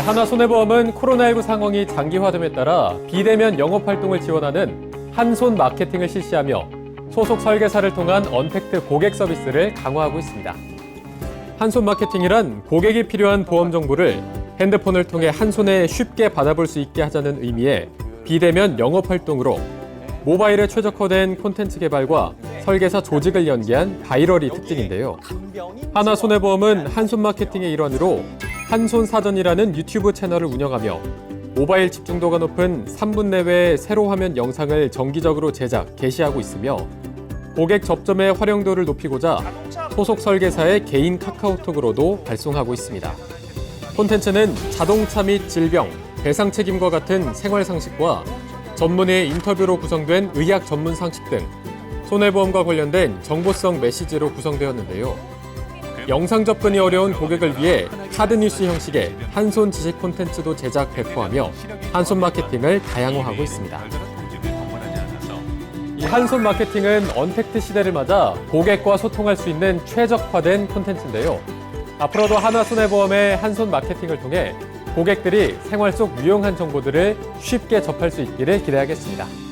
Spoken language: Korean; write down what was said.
네, 하나손해보험은 코로나19 상황이 장기화됨에 따라 비대면 영업 활동을 지원하는 한손 마케팅을 실시하며 소속 설계사를 통한 언택트 고객 서비스를 강화하고 있습니다. 한손 마케팅이란 고객이 필요한 보험 정보를 핸드폰을 통해 한 손에 쉽게 받아볼 수 있게 하자는 의미의 비대면 영업 활동으로 모바일에 최적화된 콘텐츠 개발과 설계사 조직을 연계한 바이럴이 특징인데요. 하나 손해보험은 한손 마케팅의 일환으로 한손 사전이라는 유튜브 채널을 운영하며 모바일 집중도가 높은 3분 내외의 세로 화면 영상을 정기적으로 제작, 게시하고 있으며 고객 접점의 활용도를 높이고자 소속 설계사의 개인 카카오톡으로도 발송하고 있습니다. 콘텐츠는 자동차 및 질병, 배상 책임과 같은 생활 상식과 전문의 인터뷰로 구성된 의학 전문 상식 등 손해보험과 관련된 정보성 메시지로 구성되었는데요. 영상 접근이 어려운 고객을 위해 카드 뉴스 형식의 한손 지식 콘텐츠도 제작 배포하며 한손 마케팅을 다양화하고 있습니다. 이 한손 마케팅은 언택트 시대를 맞아 고객과 소통할 수 있는 최적화된 콘텐츠인데요. 앞으로도 하나손해보험의 한손 마케팅을 통해 고객들이 생활 속 유용한 정보들을 쉽게 접할 수 있기를 기대하겠습니다.